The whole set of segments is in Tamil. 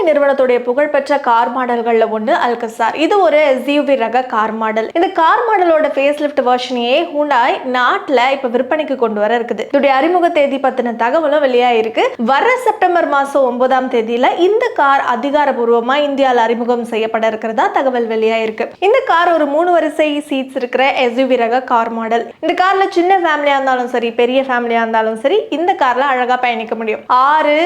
ஹூண்டாய் நிறுவனத்துடைய புகழ்பெற்ற கார் மாடல்கள்ல ஒன்று அல்கசார் இது ஒரு எஸ்யூவி ரக கார் மாடல். இந்த கார் மாடலோட ஃபேஸ் லிஃப்ட் வெர்ஷனையே ஹூண்டாய் நாட்டுல இப்ப விற்பனைக்கு கொண்டு வர இருக்குது. இதோடைய அறிமுக தேதி பத்தின தகவலும் வெளியாயிருக்கு வர செப்டம்பர் மாசம் ஒன்பதாம் தேதியில இந்த கார் அதிகாரபூர்வமா இந்தியாவில் அறிமுகம் செய்யப்பட இருக்கிறதா தகவல் வெளியாயிருக்கு இந்த கார் ஒரு மூணு வரிசை சீட்ஸ் இருக்கிற எஸ்யூவி ரக கார் மாடல். இந்த கார்ல சின்ன ஃபேமிலியா இருந்தாலும் சரி பெரிய ஃபேமிலியா இருந்தாலும் சரி இந்த கார்ல அழகா பயணிக்க முடியும். ஆறு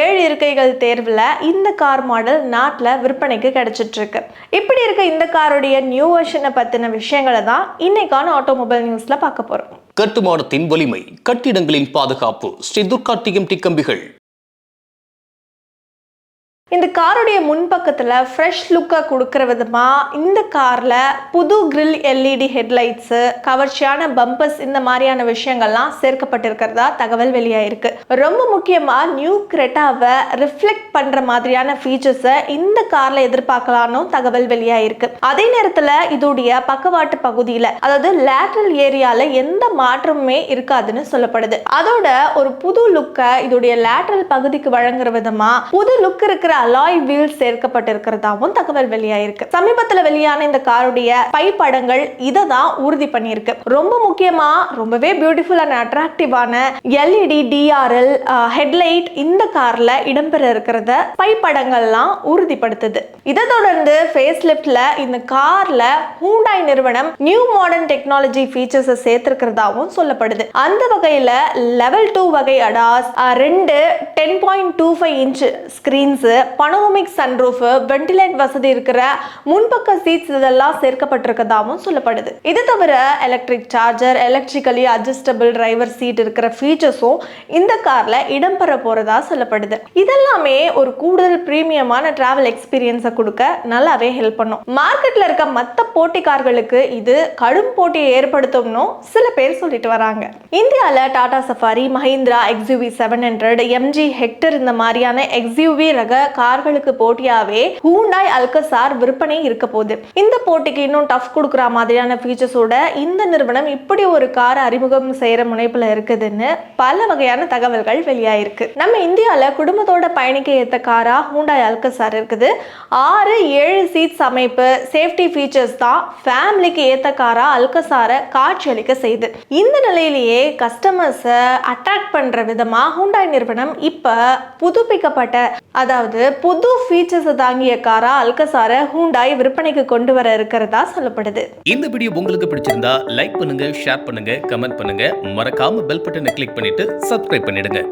ஏழு இருக்கைகள் தேர்வுல இந்த கார் மாடல் நாட்டுல விற்பனைக்கு கிடைச்சிட்டு இப்படி இருக்க இந்த காருடைய நியூ வெர்ஷனை பத்தின விஷயங்களை தான் இன்னைக்கான ஆட்டோமொபைல் நியூஸ்ல பார்க்க போறோம். கட்டுமானத்தின் வலிமை கட்டிடங்களின் பாதுகாப்பு ஸ்ரீ துர்கா டிஎம்டி கம்பிகள். இந்த காருடைய முன்பக்கத்தில் ஃப்ரெஷ் லுக்கை கொடுக்குற விதமாக இந்த காரில் புது கிரில் எல்இடி ஹெட்லைட்ஸு கவர்ச்சியான பம்பர்ஸ் இந்த மாதிரியான விஷயங்கள்லாம் சேர்க்கப்பட்டிருக்கிறதா தகவல் வெளியாயிருக்கு. ரொம்ப முக்கியமாக நியூ கிரெட்டாவை ரிஃப்ளெக்ட் பண்ணுற மாதிரியான ஃபீச்சர்ஸை இந்த காரில் எதிர்பார்க்கலான்னு தகவல் வெளியாயிருக்கு. அதே நேரத்தில் இதோடைய பக்கவாட்டு பகுதியில் அதாவது லேட்ரல் ஏரியாவில் எந்த மாற்றமுமே இருக்காதுன்னு சொல்லப்படுது. அதோட ஒரு புது லுக்கை இதோடைய லேட்ரல் பகுதிக்கு வழங்குற விதமாக புது லுக் இருக்கிற அலாய் வீல் சேர்க்கப்பட்டிருக்கிறதாவும் தகவல் வெளியாயிருக்கு. சமீபத்துல வெளியான இந்த காருடைய பை படங்கள் இதை தான் உறுதி பண்ணியிருக்கு. ரொம்ப முக்கியமா ரொம்பவே பியூட்டிஃபுல் அண்ட் அட்ராக்டிவான எல்இடி டிஆர்எல் ஹெட்லைட் இந்த கார்ல இடம்பெற இருக்கிறத பை படங்கள்லாம் உறுதிப்படுத்துது. இதை தொடர்ந்து ஃபேஸ் லிப்ட்ல இந்த கார்ல ஹூண்டாய் நிறுவனம் நியூ மாடர்ன் டெக்னாலஜி ஃபீச்சர்ஸை சேர்த்திருக்கிறதாவும் சொல்லப்படுது. அந்த வகையில லெவல் டூ வகை அடாஸ் ரெண்டு ten point two five inch screens panoramic sunroof ventilated வசதி இருக்கிற முன்பக்க சீட்ஸ் இதெல்லாம் சேர்க்கப்பட்டிருக்கதாகவும் சொல்லப்படுது. இது தவிர electric charger electrically adjustable driver seat இருக்கிற ஃபீச்சர்ஸும் இந்த கார்ல இடம்பெற போறதா சொல்லப்படுது. இதெல்லாமே ஒரு கூடுதல் பிரீமியமான டிராவல் எக்ஸ்பீரியன்ஸை கொடுக்க நல்லாவே ஹெல்ப் பண்ணும். மார்க்கெட்ல இருக்க மற்ற போட்டி கார்களுக்கு இது கடும் போட்டியை ஏற்படுத்தும்னு சில பேர் சொல்லிட்டு வராங்க. இந்தியாவில் Tata Safari Mahindra XUV seven hundred MG Hector இந்த மாதிரியான எக்ஸ்யூவி ரக கார்களுக்கு போட்டியாவே ஹூண்டாய் அல்கசார் விற்பனை இருக்க போகுது. இந்த போட்டிக்கு இன்னும் டஃப் கொடுக்குற மாதிரியான ஃபீச்சர்ஸோட இந்த நிறுவனம் இப்படி ஒரு கார் அறிமுகம் செய்யற முனைப்புல இருக்குதுன்னு பல வகையான தகவல்கள் வெளியாயிருக்கு. நம்ம இந்தியாவில் குடும்பத்தோட பயணிக்க ஏத்த காரா ஹூண்டாய் அல்கசார் இருக்குது. ஆறு ஏழு சீட்ஸ் அமைப்பு சேஃப்டி ஃபீச்சர்ஸ் தான் ஃபேமிலிக்கு ஏத்த காரா அல்கசாரை காட்சியளிக்க செய்யுது இந்த நிலையிலேயே கஸ்டமர்ஸை அட்ராக்ட் பண்ற விதமா ஹூண்டாய் நிறுவனம் இப்ப புதுப்பிக்கப்பட்ட அதாவது புது ஃபீச்சர்ஸை தாங்கிய காரா அல்கசாரை ஹூண்டாய் விற்பனைக்கு கொண்டு வர இருக்கிறதா சொல்லப்படுது. இந்த வீடியோ உங்களுக்கு பிடிச்சிருந்தா லைக் பண்ணுங்க ஷேர் பண்ணுங்க கமெண்ட் பண்ணுங்க. மறக்காம பெல் பட்டனை கிளிக் பண்ணிட்டு சப்ஸ்கிரைப் பண்ணிடுங்க.